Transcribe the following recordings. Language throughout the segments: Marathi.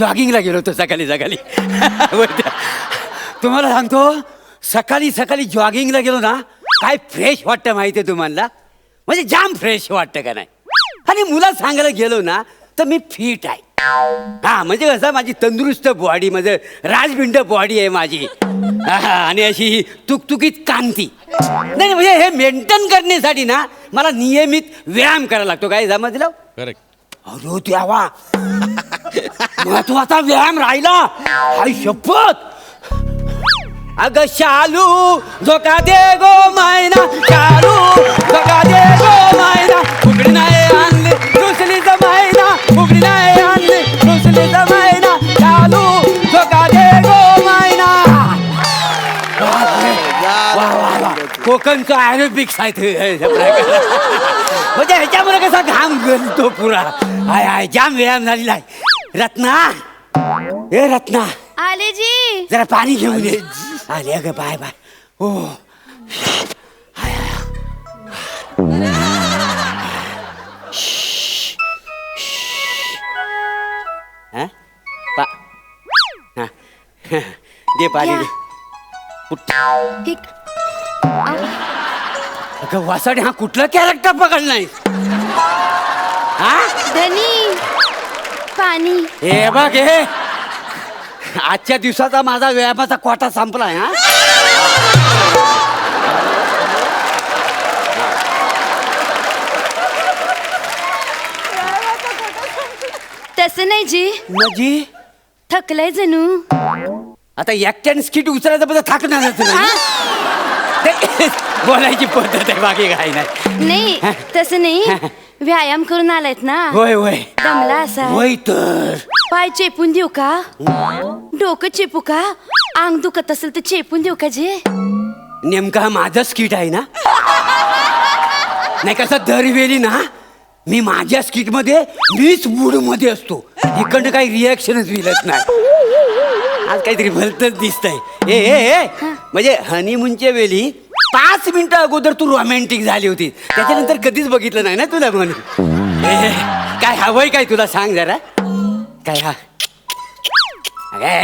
जॉगिंगला गेलो होतो सकाळी सकाळी. तुम्हाला सांगतो सकाळी सकाळी जॉगिंगला गेलो ना काय फ्रेश वाटतं माहिती आहे तुम्हाला? म्हणजे जाम फ्रेश वाटतं का नाही? आणि मुला सांगायला गेलो ना तर मी फिट आहे. हा म्हणजे कसं माझी तंदुरुस्त बॉडी म्हणजे राजबिंड बॉडी आहे माझी. आणि अशी तुकतुकीत कांती. नाही नाही, म्हणजे हे मेंटेन करण्यासाठी ना मला नियमित व्यायाम करायला लागतो. काय समजलं? करेक्ट अरे देवा. महत्त्वाचा व्यायाम राहिला. आई शपथ. अग शालू झोका दे गो मायना. शालू झोका दे गो मायना. फुगडी नाही आणली दुसरी जमायना फुगडी नाही आणली दुसरी जमायना शालू झोका दे गो मायना. कोकणचं ॲरोबिक्स ते म्हणजे ह्याच्यामुळे कसा घाम गळतो पुरा. आय आय जाम व्यायाम झालेला आहे. रत्ना! ए रत्ना! आले जी जरा पाणी घेऊन ये. आले अगं बाय बाय. हो. हा? हा. दे पाणी दे. कुठं ठीक. अगं वासाडे हा कुठला कॅरेक्टर पकडलाय हा? धनी! पाणी हे बघ हे. आजच्या दिवसाचा माझा व्यायामाचा कोटा संपलाय हा. तसं नाही जी. म्हणजे थकलंय जणू. आता एकट्याने स्किट उचलायचं बद्दल ते बोलायची पद्धत आहे बाकी काही नाही. नाही तसं नाही. व्यायाम करून आलायत ना? होय होय. दमला असा? होय तर. पाय चेपून देऊ का? डोकं चेपू का? अंग दुखत असेल तर चेपून देऊ का जे? नेमका हा माझं स्किट आहे ना? नाही कसं दरवेळी ना मी माझ्या स्किटमध्ये मीच मूडमध्ये असतो. इकडनं काही रिॲक्शनच मिळत नाही. आज काहीतरी भलतच दिसतंय. ए ए ए. म्हणजे हनीमूनच्या वेळी पाच मिनिटं अगोदर तू रोमॅन्टिक झाली होती. त्याच्यानंतर कधीच बघितलं नाही ना तुला म्हणून ए, काय हवंय काय तुला? सांग जरा. काय हा?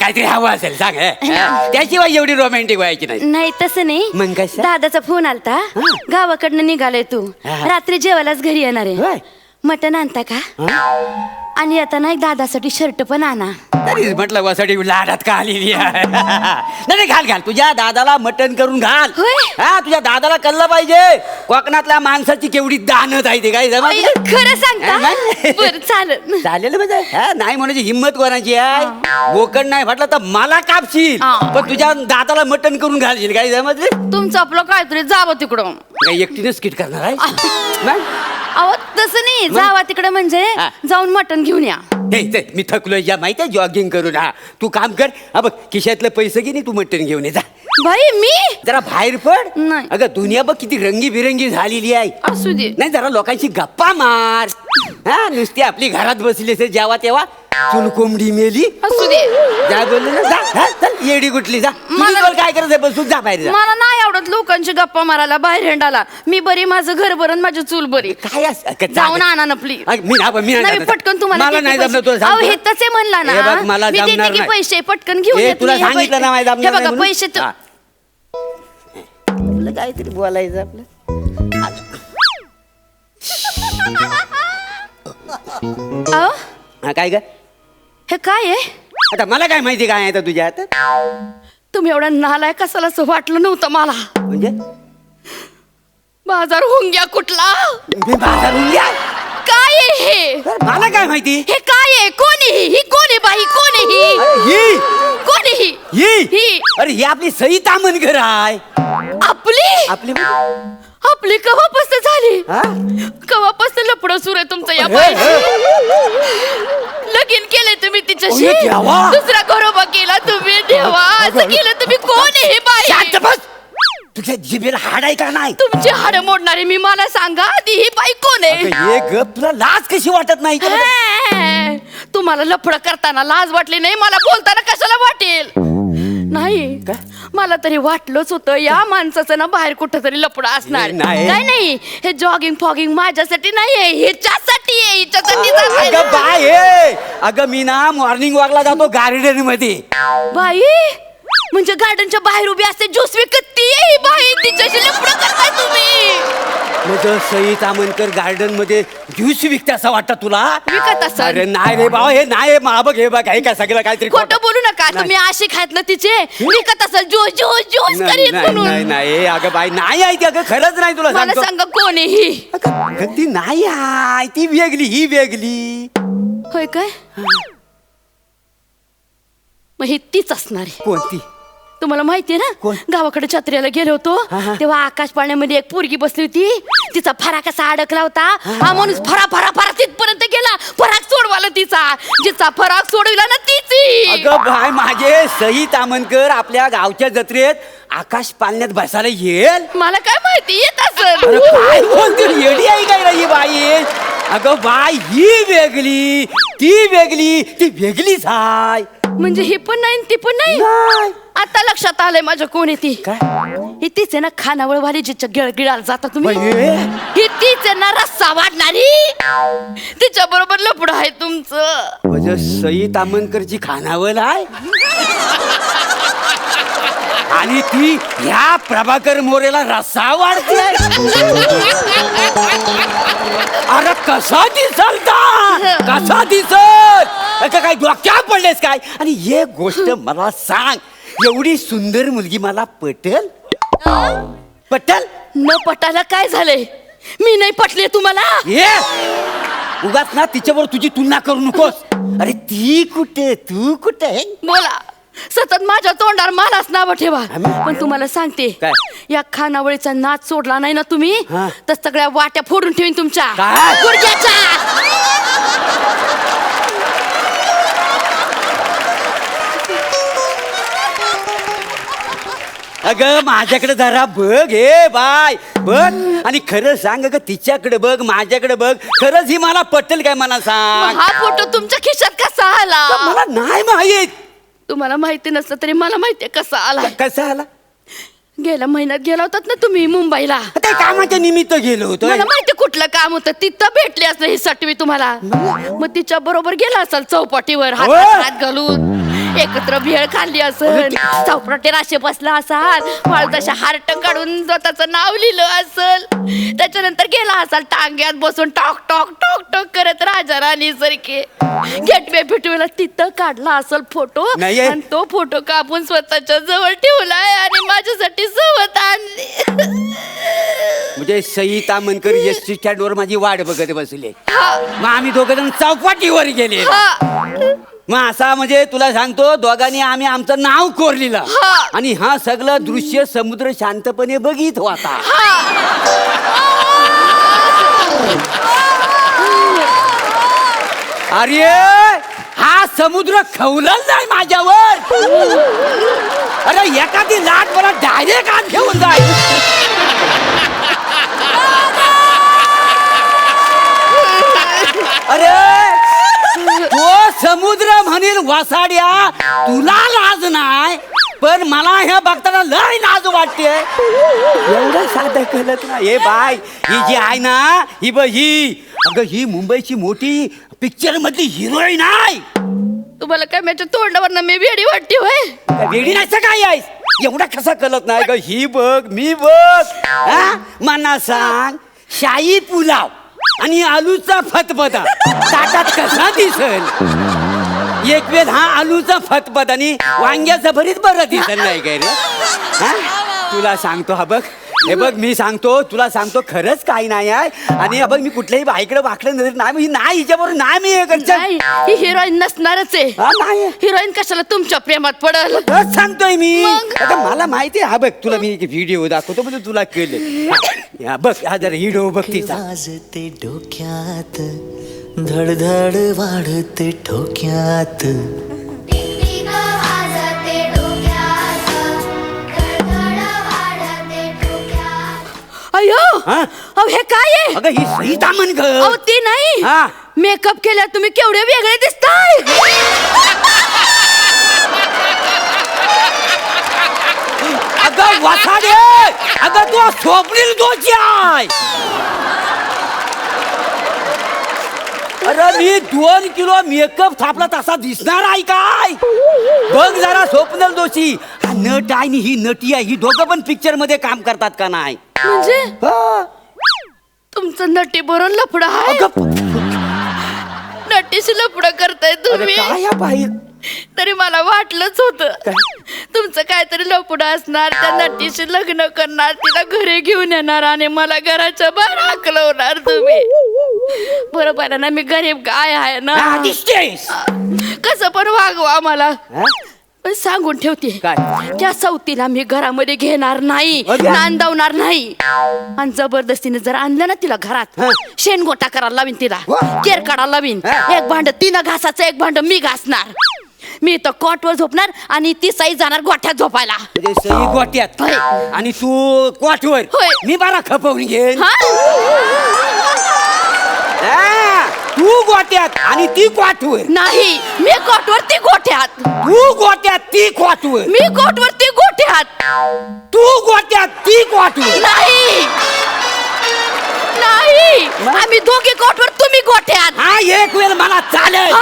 काहीतरी हवं असेल सांग. त्याशिवाय एवढी रोमॅन्टिक व्हायची नाही. नाही तसं नाही. मग कसं? दादाचा फोन आलता. हा. गावाकडनं निघालाय तू. हा. रात्री जेवायलाच घरी येणार होय. आहे मटण आणता का? आणि येताना एक दादासाठी शर्ट पण आणा. तरीच म्हटलं वासाठी लाडात का आलेली आहे? नाही नाही, घाल घाल. तुझ्या दादाला मटण करून घाल. होय. हा तुझ्या दादाला कळलं पाहिजे. कोकणातल्या माणसाची केवढी दानत आहे ते काय अय्यो, जमा खरं सांगता? नाही. बर चालेल. चालेल म्हणजे? हा नाही म्हणायची हिंमत कोणाची आहे? बोकड नाही म्हटलं तर मला कापशील. हा. पण तुझ्या दादाला मटण करून घालशील काय समजले तुमचं आपलं काहीतरी जावं तिकडं. काय एकटीने स्किट करणार आहे? अहो तसं नाही. जावा तिकडे म्हणजे हा. जाऊन मटण घेऊन या. ते मी थकलोय. या माहिती आहे जॉगिंग करून. हा. तू काम कर. हा बघ खिशातलं पैसे घे नाही तू मटण घेऊन ये. जा. बाई मी? जरा बाहेर पड. नाही. अगं दुनिया बघ किती रंगीबिरंगी झालेली आहे. असू दे. नाही जरा लोकांशी गप्पा मार. हा नुसती आपली घरात बसली असेल जेव्हा तेव्हा. चुल कोंबडी मेली. असू दे. जा बोलले ना जा हा, चल येडी कुठली जा. मला- तुझी काय करायचं बसून जा बाहेर जा. मला नाही आवडत लोकांची गप्पा मारायला बाहेर हेंडाला मी बरी माझं घर बरं माझी चूल बरी. काय असं- जा जाऊन. आणा ना प्लीज अगं, मी ना- मी नाही नाही जाणार. पटकन तुम्हाला मला नाही पैसे. जमलं तुला अहो सांगतो. हे तसे म्हणला हे ना. बघ, मला मी जमणार देते की नाही. पैसे पटकन घेऊन हे येत तुला मी, हे सांगितलं पैसे- ना माझ्या हे बघा पैसे तू- काहीतरी बोलायचं आपलं. अहो? हा काय ग? हे काय आहे? आता मला काय माहिती काय आहे आता तुझ्या हातात तुम्ही एवढा नालाय कसाला असं वाटलं नव्हतं मला. म्हणजे? बाजार हुंग्या कुठला? मी बाजारून घ्या काय आहे हे? मला काय माहिती? हे काय आहे? कोण आहे ही? ही कोण आहे बाई? कोण आहे ही? अरे ही! कोण आहे ही? ही! ही? अरे ही आपली सई तामणकर आहे. आपली? आपली आपली कवापासून झाली. हा? कवापासून लपड सुर आहे तुमचं या बाईशी लगीन केले तुम्ही तिच्याशी. अरे देवा. दुसरा घरोबा केला तुम्ही देवा. असं केलं तुम्ही कोण आहे हे शांत बाई बस. तुझ्या जिभेला हाड आहे का नाही? तुमची हाड मोडणारी मी मला सांगा आधी ही बाई कोण आहे? हे गप तुला लाज कशी वाटत नाही? का? हे, तुम्हाला लफड करताना लाज वाटली नाही मला बोलताना कशाला वाटेल? नाही. मला तरी वाटलंच होतं या माणसाचं ना बाहेर कुठं तरी लपड असणार. नाही. काय नाही. हे जॉगिंग फॉगिंग माझ्यासाठी नाही आहे ह्याच्यासाठी आहे हिच्यासाठी. बाय हे अगं मी ना मॉर्निंग वॉकला जातो गार्डनमध्ये बाई म्हणजे गार्डनच्या बाहेर उभी असते ज्यूस विकत ती आहे ही बाई. तिच्याशी लफडं करताय तुम्ही. म्हणजे सई तामणकर गार्डनमध्ये ज्यूस विकते असं वाटतं तुला? विकत असाल. अरे नाही रे भाऊ हे नाही मा बघ हे बघ हे काय सगळं काहीतरी खोटं. बोलू नका. तुम्ही अशी खायत ना तिचे. विकत असाल ज्यूस ज्यूस ज्यूस नाही करीत नाही नाही म्हणून. नाही हे अगं बाई नाही आहे ती अगं. खरंच नाही तुला मला सांगतो. सांगा कोण आहे ही? अगं, अगं, ती नाही आहे. ती वेगळी ही वेगळी. होय काय? मग ही तीच असणार आहे. कोणती? तुम्हाला माहितीये ना? कोण? गावाकडे छत्र्याला गेलो होतो. हा. तेव्हा आकाश पाण्यामध्ये एक पोरगी बसली होती. तिचा फरा कसा अडकला होता. हा. माणूस फरा फरा फरा तिथपर्यंत गेला. फराक सोडवाला तिचा. जिचा फराक सोडविला ना तिची. अगं बाय माझे सई तामणकर आपल्या गावच्या जत्रेत आकाश पालण्यात बसायला येईल. मला काय माहिती? येत असेल. काय बोलते येडी आहे काय रे ही बाई? अगं बाय ही वेगळी ती वेगळी ती वेगळीच हाय म्हणजे ही पण नाही आणि ती पण नाही? नाही. आता लक्षात आलंय माझ्या कोण आहे ती? काय? ही तीच आहे ना खानावळ वाली जिच्या गिळगिळाला जाता तुम्ही? बाई, ही? तीच आहे ना रस्सा वाढणारी. तिच्या बरोबर लपड आहे तुमचं. म्हणजे सई तामणकरची खानावल आहे? आणि ती ह्या प्रभाकर मोरेला रस्सा वाढते अरे कसा दिसल कसा दिसल अगं काय डोक्या पडलेस काय? आणि एक गोष्ट मला सांग. एवढी सुंदर मुलगी मला पटेल? पटेल? न पटायला काय झालंय? मी नाही पटले तुम्हाला? ये! उगाच ना तिच्यावर तुझी तुलना करू नकोस. अरे ती कुठे? तू कुठे? बोला सतत माझ्या तोंडावर मलाच नाव ठेवा? पण तुम्हाला सांगते काय? या खानावळीचा नाच सोडला नाही ना तुम्ही हा. तर सगळ्या वाट्या फोडून ठेवीन तुमच्या. काय? गुडघ्याच्या! अगं माझ्याकडे जरा बघ हे बाय. बघ आणि खरं सांग अगं तिच्याकडे बघ माझ्याकडे बघ. खरंच ही मला पटेल काय मला सांग? हा फोटो तुमच्या खिशात कसा आला? मला नाही माहीत. तुम्हाला माहिती नसलं तरी मला माहितीये कसा आला. कसा आला? गेल्या महिन्यात गेला होतात ना तुम्ही मुंबईला. ते कामाच्या निमित्त गेलो होतो. मला माहिती कुठलं काम होतं तिथं भेटली असलं ही सटवी तुम्हाला. मग तिच्या बरोबर गेला असाल चौपाटीवर हात होय. हात घालून. एकत्र भेळ खाल्ली असल चौपाटी राशे बसला असाल. माळदाशा हार्ट काढून स्वतःचं नाव लिहिलं असल. त्याच्यानंतर गेला असाल टांग्यात बसून टॉक टॉक टॉक टॉक करत राजा राणी सारखे. गेटवे भेटवेला तिथं काढला असल फोटो. आणि तो फोटो कापून स्वतःच्या जवळ ठेवलाय आणि माझ्यासाठी सवत आणली. म्हणजे Sai Tamhankar S T stand वर माझी वाट बघत बसले. मग आम्ही दोघ जण चौपाटीवर गेले. मग असा म्हणजे तुला सांगतो दोघांनी आम्ही आमचं नाव कोरलेलं. हा. आणि हा सगळं दृश्य समुद्र शांतपणे बघित होता. अरे हा समुद्र खवलल नाही माझ्यावर. अरे एखादी लाट मला डायरेक्ट आत घेऊन जाय अरे तो समुद्र म्हणील वसाड्या तुला लाज नाही पण मला हे बघताना लय लाज वाटते एवढं साधं कळत ना. हे बाय ही जी आहे ना ही ब ही. अगं ही मुंबईची मोठी पिक्चर मधली हिरोईन आहे. तुम्हाला काय माझ्या तोंडावर मी वेडी वाटते होय? वेडी नाही काय आहेस? एवढा कसा कळत नाही ग. ही बघ मी बघ. हा? मना सांग शाही पुलाव. आणि आलूचा फतपदा ताटात कसा दिसल? एक वेळ हा आलूचा फतफद आणि वांग्याचा भरीत बरं दिसल नाही काय रे? हा? तुला सांगतो हा बघ. हे बघ मी सांगतो तुला सांगतो खरंच काही नाही आहे. आणि बघ मी कुठल्याही बाईकडे वाकडं नजर नाही मी नाही हिच्याबरोबर नाही मी हे नाही ही हिरोईन नसणारच आहे. हा नाही. हिरोईन कशाला तुमच्या प्रेमात पडल? खरंच सांगतोय मी. मग? आता मला माहिती आहे हा बघ तुला मी एक व्हिडिओ दाखवतो म्हणजे तुला कळले. हा बघ हा जरा व्हिडिओ बघ तिचा. वाजते डोक्यात धडधड वाढते ठोक्यात. अयो हा? अहो हे काय आहे? अगं ही सहिता म्हण ग. ते नाही. हा. मेकअप केल्या तुम्ही केवढे वेगळे दिसताय. अगं वसाडे! अगं तू स्वप्नील दोची आहे. अरे मी दोन किलो मेकअप थापला तसा दिसणार आहे काय? बघ जरा स्वप्नल दोषी हा नट आहे ही नटी आहे. ही दोघं पण पिक्चरमध्ये काम करतात का नाही? म्हणजे? हा. तुमचं नटी बरोबर लफड आहे? अगं, नटीशी लफड करताय अरे तुम्ही. काय या बाई? तरी मला वाटलंच होत? तुमचं काहीतरी लफड असणार त्या नटीशी लग्न करणार तिला घरी घेऊन येणार आणि मला घराच्या बाहेर हाकलवणार तुम्ही. बरोबर आहे ना मी गरीब गाय आहे ना हा, दिसतेस. कसं पण वागवा हा? पण सांगून ठेवते काय? त्या सवतीला मी घरामध्ये घेणार नाही अरे. नांदवणार नाही आणि जबरदस्तीने जर आणलं ना तिला घरात हा. शेणगोटा करायला लावीन तिला. केर काढायला लावीन हा. एक भांड तिनं घासाचं एक भांड मी घासणार मी तर कॉटवर झोपणार आणि ती साई जाणार गोठ्यात झोपायला म्हणजे सई गोट्यात होय. आणि तू क्वाटवर होय. मी बारा खपवून घेईन हा? हा, तू गोट्यात आणि ती क्वाटवर नाही मी कॉटवर ती गोठ्यात तू गोट्यात ती क्वाटवर मी कॉटवर ती गोठ्यात तू गोट्यात ती क्वाटवर नाही. नाही? आम्ही दोघे कॉटवर तुम्ही गोठ्यात हा एक वेळ मला चालेल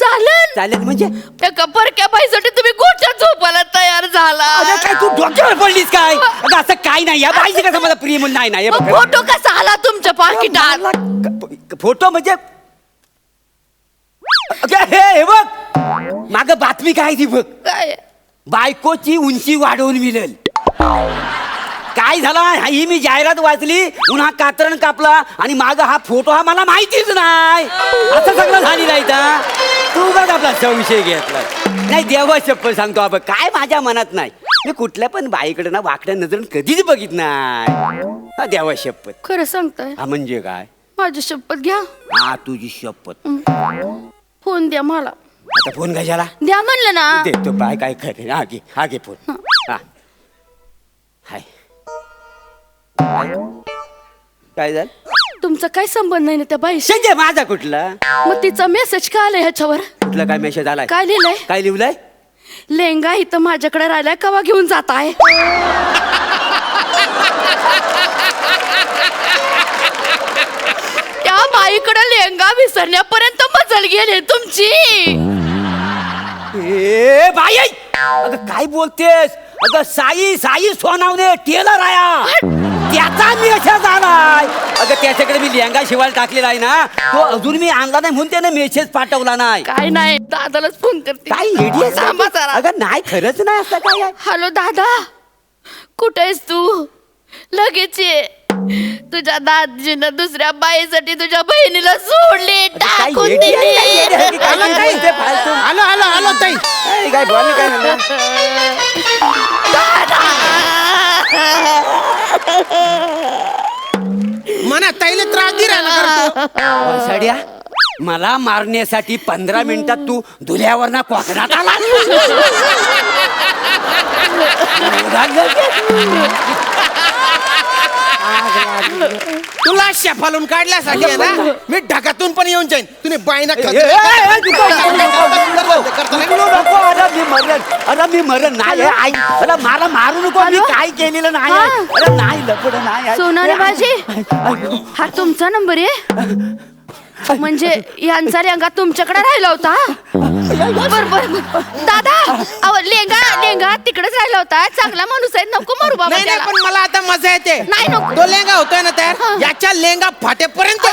चालेल चालेल म्हणजे? एका परक्या बाईसाठी तुम्ही गोठ्यात झोपायला तयार झाला. काय तू डोक्यावर पडलीस काय? अगं असं काय नाही या बाईची कसं मला प्रिय म्हणून नाही नाही मग फोटो कसा आला तुमच्या पाकिटात? फोटो म्हणजे? अगं, हे हे बघ. माग बातमी काय ती बघ. काय? बायकोची उंची वाढवून मिळेल. काय झाला? ही मी जाहिरात वाचली पुन्हा कात्रण कापला आणि माग हा फोटो हा मला माहितीच नाही. असं सगळं झालेलं आहे का तू बघ आपला संशय घेतला नाही देवा चप्पल सांगतो आपण. काय माझ्या मनात नाही. मी कुठल्या पण बाईकडे ना वाकड्या नजरेनं कधीच बघित नाही. हा देवा शपथ. खरं सांगताय? हा म्हणजे काय? माझी शपथ घ्या. हा तुझी शपथ. फोन द्या मला. आता फोन कशाला? द्या म्हणलं ना. देतो बाय काय खरे हा घे हा घे फोन. हा. हाय. काय झालं? तुमचा काय संबंध नाही ना त्या बाईशी? संजय माझा कुठला? मग तिचा मेसेज काय आलाय ह्याच्यावर? कुठला काय मेसेज आलाय? काय लिहिलंय? काय लिहिलंय? लेंगा इथं माझ्याकडे राहिलाय कवा घेऊन जात आहे? त्या बाईकडे लेंगा विसरण्यापर्यंत मजल गेली तुमची. ए बाई! अगं काय बोलतेस? अगं साई साई सोनावणे टेलर आया त्याचा मेसेज आलाय. अगं त्याच्याकडे मी लेहंगा शिवायला टाकलेला आहे ना. तो अजून मी आणला नाही म्हणून त्याने मेसेज पाठवला नाही. काय नाही दादालाच फोन करते. काय idiot थांबा आहे? जरा. अगं नाही खरंच नाही असं काय आहे. हॅलो दादा. कुठे आहेस तू? लगेच ये. तुझ्या दाजीनं दुसऱ्या बाईसाठी तुझ्या बहिणीला सोडली काय टाकून idiot आहे, काय दिली idiot आहे, काय बोलते फालतू? आलो आलो आलो ताई. काय काय बोल काय म्हणलं? मना ताईला त्रास दे राहिला करतो वसाड्या मला मारण्यासाठी पंधरा मिनिटात तू धुल्यावर ना कोकणात आला. तुला शेफालून काढल्यासाठी आहे ना मी ढगातून पण येऊन जाईन. तुम्ही नको, अरे मी मरण अरे मी मरण नाही आई अरे मला मारू नको. मी? काय केलेलं नाही? हा. अरे नाही लपड नाही. सोनाली बाजी? हा तुमचा नंबर आहे? म्हणजे यांचा लेंगा तुमच्याकडे राहिला होता बर बर दादा अहो लेंगा लेंगा तिकडेच राहिला होता चांगला माणूस आहे नको मारू बाबा पण मला आता मजा येते नाही, नको. तो लेंगा होतोय ना तयार याच्या लेंगा फाटेपर्यंत